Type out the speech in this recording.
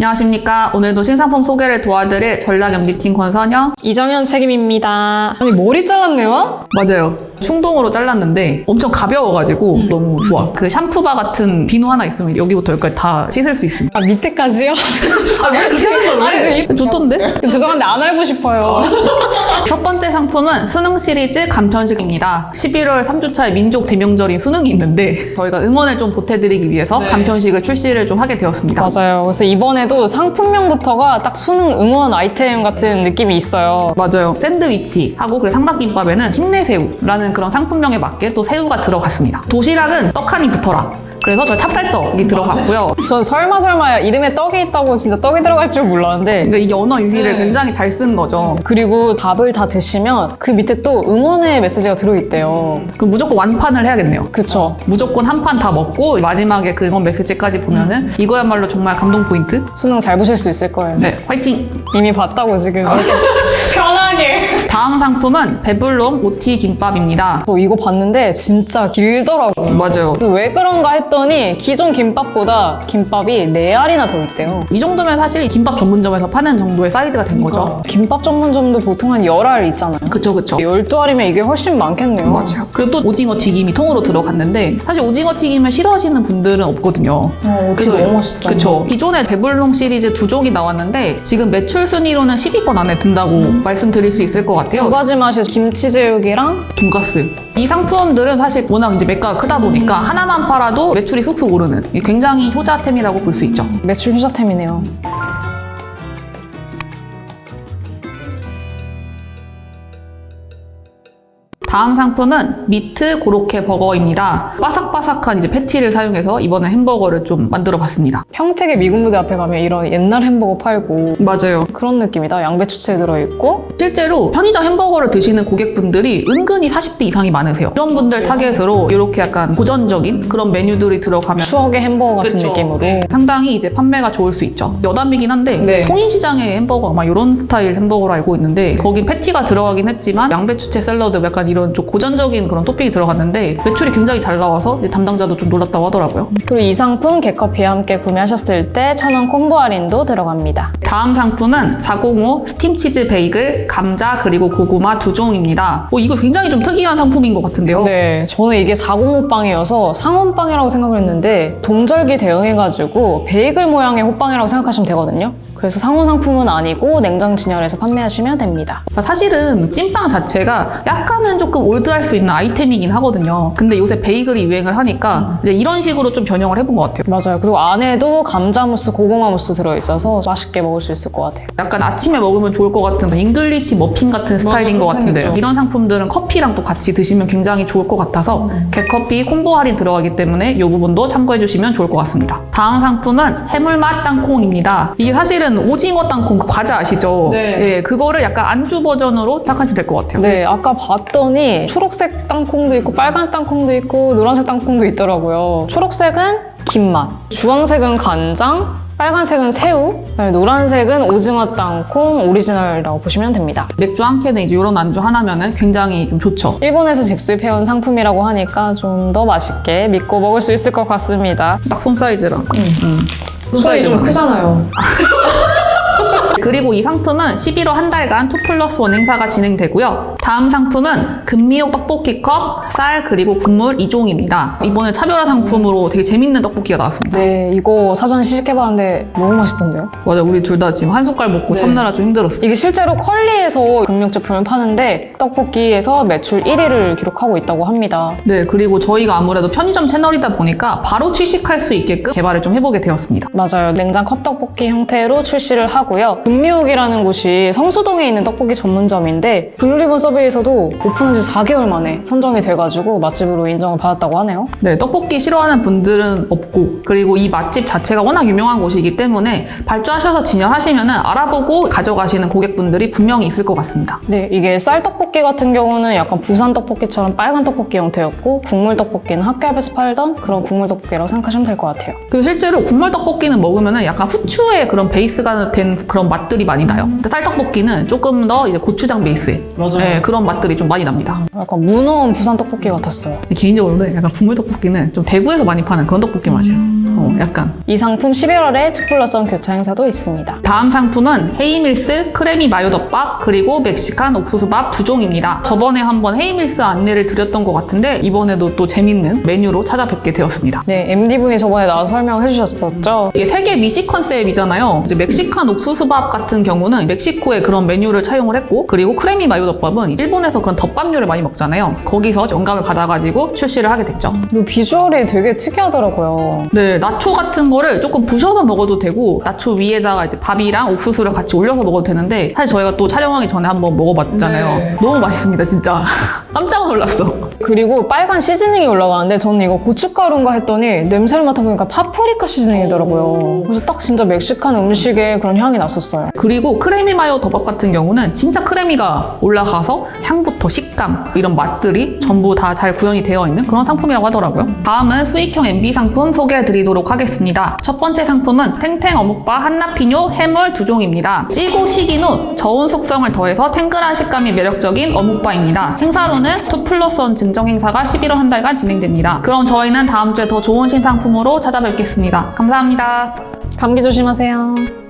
안녕하십니까. 오늘도 신상품 소개를 도와드릴 전략 MD팀 권선영. 이정현 책임입니다. 아니 머리 잘랐네요? 맞아요. 충동으로 잘랐는데 엄청 가벼워가지고 너무 좋아. 그 샴푸바 같은 비누 하나 있으면 여기부터 여기까지 다 씻을 수 있습니다. 아 밑에까지요? 아, 왜 그렇게 하는 거야? 아니, 왜? 좋던데? 죄송한데 안 알고 싶어요. 첫 번째 상품은 수능 시리즈 간편식입니다. 11월 3주차에 민족 대명절인 수능이 있는데 저희가 응원을 좀 보태드리기 위해서 네. 간편식을 출시를 좀 하게 되었습니다. 맞아요. 그래서 이번에 도 상품명부터가 딱 수능 응원 아이템 같은 느낌이 있어요. 맞아요. 샌드위치하고 그리고 삼각김밥에는 힘내새우라는 그런 상품명에 맞게 또 새우가 들어갔습니다. 도시락은 떡 하니 붙어라. 그래서 저 찹쌀떡이 들어갔고요. 저 설마 설마 이름에 떡이 있다고 진짜 떡이 들어갈 줄 몰랐는데 그러니까 이게 언어 유희를 네. 굉장히 잘 쓴 거죠. 그리고 밥을 다 드시면 그 밑에 또 응원의 메시지가 들어있대요. 그럼 무조건 완판을 해야겠네요. 그쵸. 무조건 한 판 다 먹고 마지막에 그 응원 메시지까지 보면은 이거야말로 정말 감동 포인트. 수능 잘 보실 수 있을 거예요. 네, 화이팅! 이미 봤다고 지금. 편하게. 다음 상품은 배불롱 오티 김밥입니다. 저 이거 봤는데 진짜 길더라고요. 맞아요. 그래서 왜 그런가 했더니 기존 김밥보다 김밥이 4알이나 더 있대요. 이 정도면 사실 김밥 전문점에서 파는 정도의 사이즈가 된 거죠. 김밥 전문점도 보통 한 10알 있잖아요. 그쵸, 그쵸. 12알이면 이게 훨씬 많겠네요. 맞아요. 그리고 또 오징어 튀김이 통으로 들어갔는데 사실 오징어 튀김을 싫어하시는 분들은 없거든요. 어, 그래서 너무 맛있죠. 그쵸. 기존에 배불롱 시리즈 두 종이 나왔는데 지금 매출 순위로는 10위권 안에 든다고 말씀드릴 수 있을 것두 같아요. 가지 맛이 김치 제육이랑 돈가스. 이 상품들은 사실 워낙 이제 매가가 크다 보니까 하나만 팔아도 매출이 쑥쑥 오르는 굉장히 효자템이라고 볼 수 있죠. 매출 휴자템이네요. 다음 상품은 미트 고로케 버거입니다. 바삭바삭한 이제 패티를 사용해서 이번에 햄버거를 좀 만들어 봤습니다. 평택의 미군부대 앞에 가면 이런 옛날 햄버거 팔고 맞아요. 그런 느낌이다. 양배추채 들어있고 실제로 편의점 햄버거를 드시는 고객분들이 은근히 40대 이상이 많으세요. 이런 분들 타겟으로 이렇게 약간 고전적인 그런 메뉴들이 들어가면 추억의 햄버거 같은 그쵸. 느낌으로 상당히 이제 판매가 좋을 수 있죠. 여담이긴 한데 네. 통인시장의 햄버거 아마 이런 스타일 햄버거로 알고 있는데 거기 패티가 들어가긴 했지만 양배추채 샐러드 약간 이런 좀 고전적인 그런 토핑이 들어갔는데 매출이 굉장히 잘 나와서 담당자도 좀 놀랐다고 하더라고요. 그리고 이 상품 개커피와 함께 구매하셨을 때 천 원 콤보 할인도 들어갑니다. 다음 상품은 405 스팀 치즈 베이글, 감자 그리고 고구마 두 종입니다. 어, 이거 굉장히 좀 특이한 상품인 것 같은데요. 네, 저는 이게 405 빵이어서 상온 빵이라고 생각을 했는데 동절기 대응해가지고 베이글 모양의 호빵이라고 생각하시면 되거든요. 그래서 상온 상품은 아니고 냉장 진열해서 판매하시면 됩니다. 사실은 찐빵 자체가 약간은 조금 올드할 수 있는 아이템이긴 하거든요. 근데 요새 베이글이 유행을 하니까 이제 이런 식으로 좀 변형을 해본 것 같아요. 맞아요. 그리고 안에도 감자 무스, 고구마 무스 들어있어서 맛있게 먹을 수 있을 것 같아요. 약간 아침에 먹으면 좋을 것 같은 그 잉글리시 머핀 같은 스타일인 것 같은데요. 이런 상품들은 커피랑 또 같이 드시면 굉장히 좋을 것 같아서 개커피 콤보 할인 들어가기 때문에 이 부분도 참고해 주시면 좋을 것 같습니다. 다음 상품은 해물맛 땅콩입니다. 이게 사실은 오징어 땅콩 그 과자 아시죠? 네. 예, 그거를 약간 안주 버전으로 생각하시면 될 것 같아요. 네, 아까 봤더니 초록색 땅콩도 있고 빨간 땅콩도 있고 노란색 땅콩도 있더라고요. 초록색은 김맛, 주황색은 간장, 빨간색은 새우, 노란색은 오징어 땅콩 오리지널이라고 보시면 됩니다. 맥주 한 캔에 이제 이런 안주 하나면은 굉장히 좀 좋죠. 일본에서 직수입해온 상품이라고 하니까 좀 더 맛있게 믿고 먹을 수 있을 것 같습니다. 딱 손 사이즈랑. 음. 손 소리 좀. 크잖아요. 그리고 이 상품은 11월 한 달간 2 플러스 1 행사가 진행되고요. 다음 상품은 금미옥 떡볶이 컵, 쌀, 그리고 국물 2종입니다. 이번에 차별화 상품으로 되게 재밌는 떡볶이가 나왔습니다. 네, 이거 사전 시식해봤는데 너무 맛있던데요? 맞아, 우리 둘 다 지금 한 숟갈 먹고 네. 참느라 좀 힘들었어. 이게 실제로 컬리에서 금육 제품을 파는데 떡볶이에서 매출 1위를 기록하고 있다고 합니다. 네, 그리고 저희가 아무래도 편의점 채널이다 보니까 바로 취식할 수 있게끔 개발을 좀 해보게 되었습니다. 맞아요. 냉장 컵떡볶이 형태로 출시를 하고요. 금미옥이라는 곳이 성수동에 있는 떡볶이 전문점인데 블루리본 서베이에서도 오픈한 지 4개월 만에 선정이 돼가지고 맛집으로 인정을 받았다고 하네요. 네, 떡볶이 싫어하는 분들은 없고 그리고 이 맛집 자체가 워낙 유명한 곳이기 때문에 발주하셔서 진열하시면 알아보고 가져가시는 고객분들이 분명히 있을 것 같습니다. 네, 이게 쌀떡볶이 같은 경우는 약간 부산 떡볶이처럼 빨간 떡볶이 형태였고 국물 떡볶이는 학교 앞에서 팔던 그런 국물 떡볶이라고 생각하시면 될 것 같아요. 그리고 실제로 국물 떡볶이는 먹으면 약간 후추의 그런 베이스가 된 그런 맛 들이 많이 나요. 근데 쌀떡볶이는 조금 더 이제 고추장 맞아요. 네, 그런 맛들이 좀 많이 납니다. 약간 무너운 부산 떡볶이 같았어요. 근데 개인적으로는 약간 국물 떡볶이는 좀 대구에서 많이 파는 그런 떡볶이 맛이에요. 어, 어, 약간. 이 상품 11월에 2 플러스 1 교차 행사도 있습니다. 다음 상품은 헤이밀스 크래미 마요덮밥 그리고 멕시칸 옥수수밥 두 종입니다. 저번에 한번 헤이밀스 안내를 드렸던 것 같은데 이번에도 또 재밌는 메뉴로 찾아뵙게 되었습니다. 네, MD분이 저번에 나와서 설명해 주셨었죠. 이게 세계 미식 컨셉이잖아요. 이제 멕시칸 옥수수밥 같은 경우는 멕시코의 그런 메뉴를 차용을 했고, 그리고 크래미 마요덮밥은 일본에서 그런 덮밥류를 많이 먹잖아요. 거기서 영감을 받아가지고 출시를 하게 됐죠. 이 비주얼이 되게 특이하더라고요. 네, 나초 같은 거를 조금 부셔서 먹어도 되고, 나초 위에다가 이제 밥이랑 옥수수를 같이 올려서 먹어도 되는데, 사실 저희가 또 촬영하기 전에 한번 먹어봤잖아요. 네. 너무 맛있습니다, 진짜. 깜짝 놀랐어. 그리고 빨간 시즈닝이 올라가는데 저는 이거 고춧가루인가 했더니 냄새를 맡아보니까 파프리카 시즈닝이더라고요. 그래서 딱 진짜 멕시칸 음식의 그런 향이 났었어요. 그리고 크래미 마요 덮밥 같은 경우는 진짜 크래미가 올라가서 향부터 식감 이런 맛들이 전부 다 잘 구현이 되어 있는 그런 상품이라고 하더라고요. 다음은 수익형 MB 상품 소개해 드리도록 하겠습니다. 첫 번째 상품은 탱탱 어묵바 한라피뇨 해물 두 종입니다. 찌고 튀긴 후 저온 숙성을 더해서 탱글한 식감이 매력적인 어묵바입니다. 행사로 는 2 플러스 1 증정 행사가 11월 한 달간 진행됩니다. 그럼 저희는 다음 주에 더 좋은 신상품으로 찾아뵙겠습니다. 감사합니다. 감기 조심하세요.